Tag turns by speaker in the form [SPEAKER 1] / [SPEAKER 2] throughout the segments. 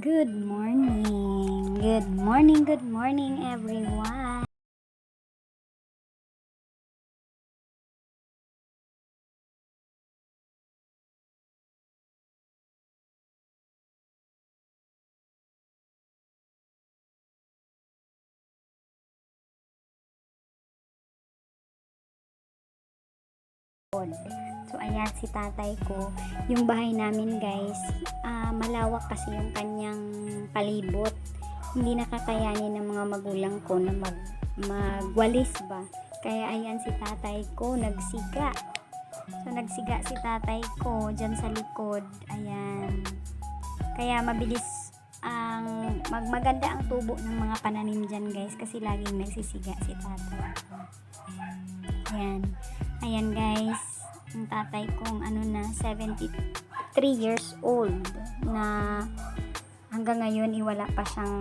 [SPEAKER 1] Good morning. Good morning, good morning everyone. So ayan si tatay ko. Yung bahay namin guys, ah, malawak kasi yung kanyang palibot. Hindi nakakayanin ng mga magulang ko na mag magwalis ba. Kaya ayan si tatay ko nagsiga. So nagsiga si tatay ko dyan sa likod. Ayan. Kaya mabilis ang mag maganda ang tubo ng mga pananim dyan guys kasi laging nagsisiga si tatay. Ayan. Ayan guys, ang tatay kong ano na 73 years old na hanggang ngayon iwala pa siyang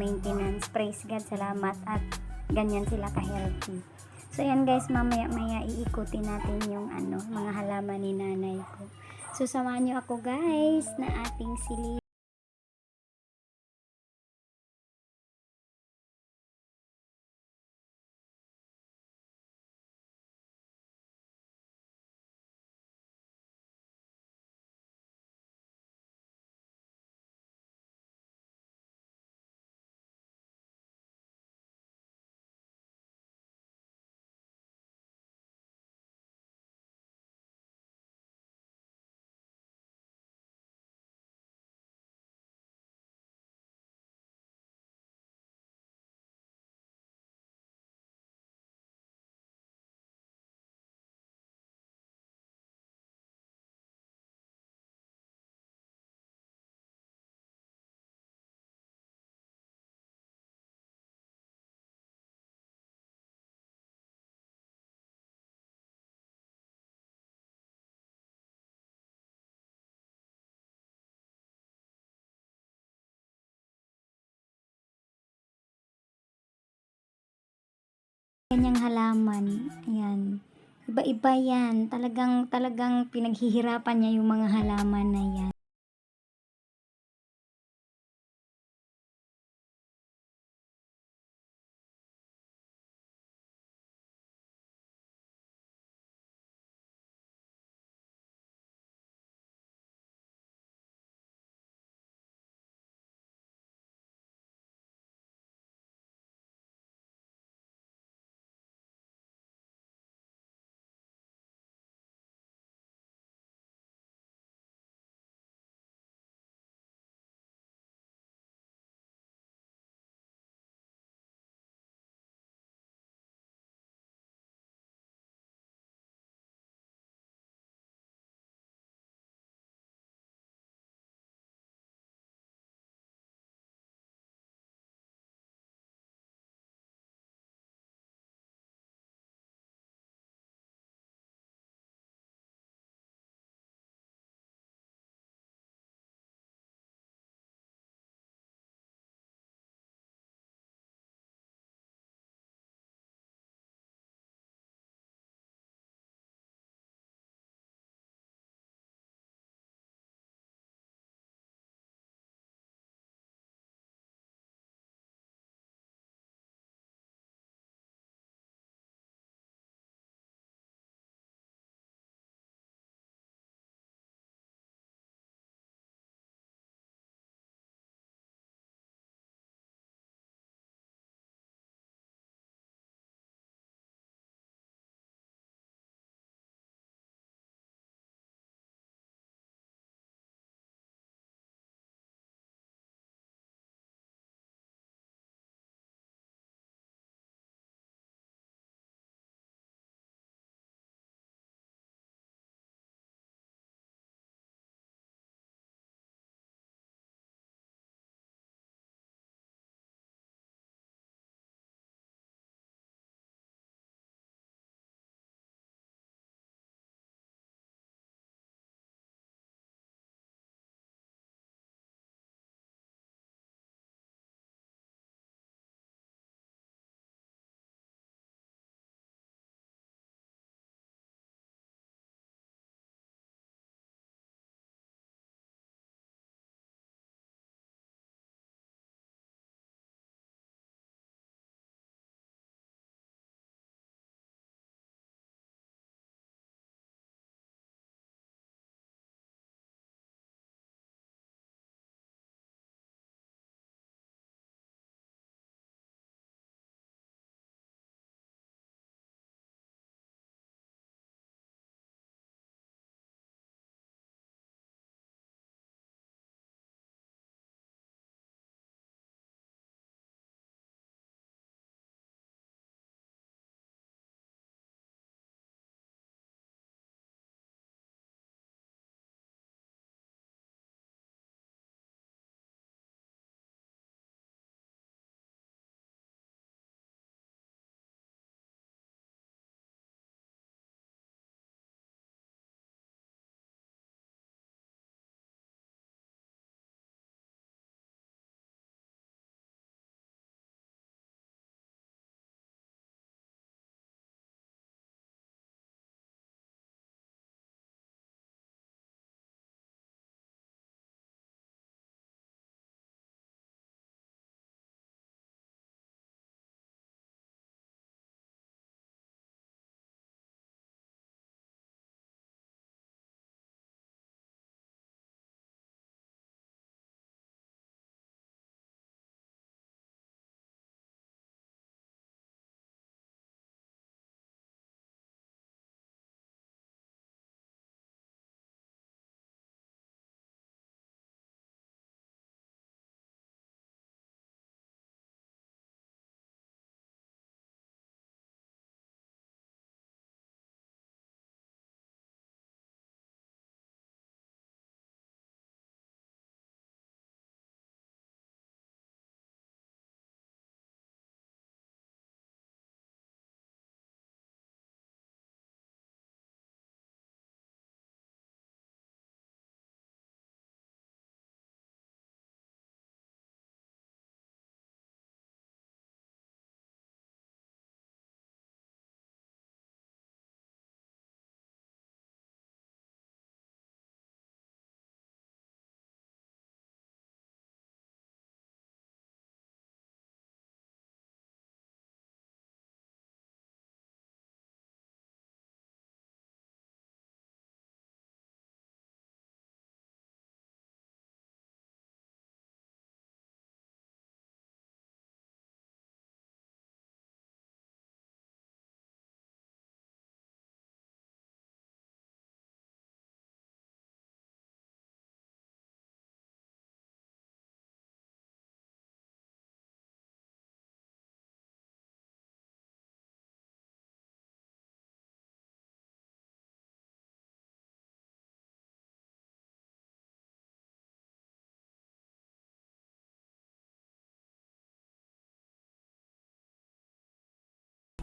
[SPEAKER 1] maintenance. Praise God, salamat at ganyan sila ka-healthy. So ayan guys, mamaya maya iikutin natin yung ano, mga halaman ni nanay ko. So samahan niyo ako guys na ating sili kanyang halaman. Ayan. Iba-iba yan. Talagang, talagang pinaghihirapan niya yung mga halaman na yan.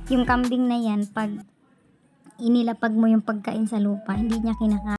[SPEAKER 1] Yung kambing na yan, pag inilapag mo yung pagkain sa lupa, hindi niya kinakain.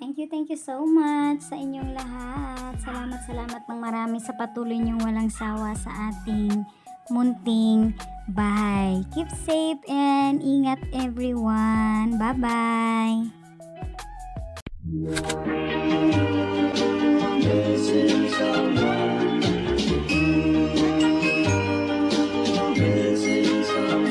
[SPEAKER 1] Thank you, thank you so much sa inyong lahat. Salamat, salamat ng marami sa patuloy niyong walang sawa sa ating munting bahay. Keep safe and ingat everyone. Bye-bye. This is our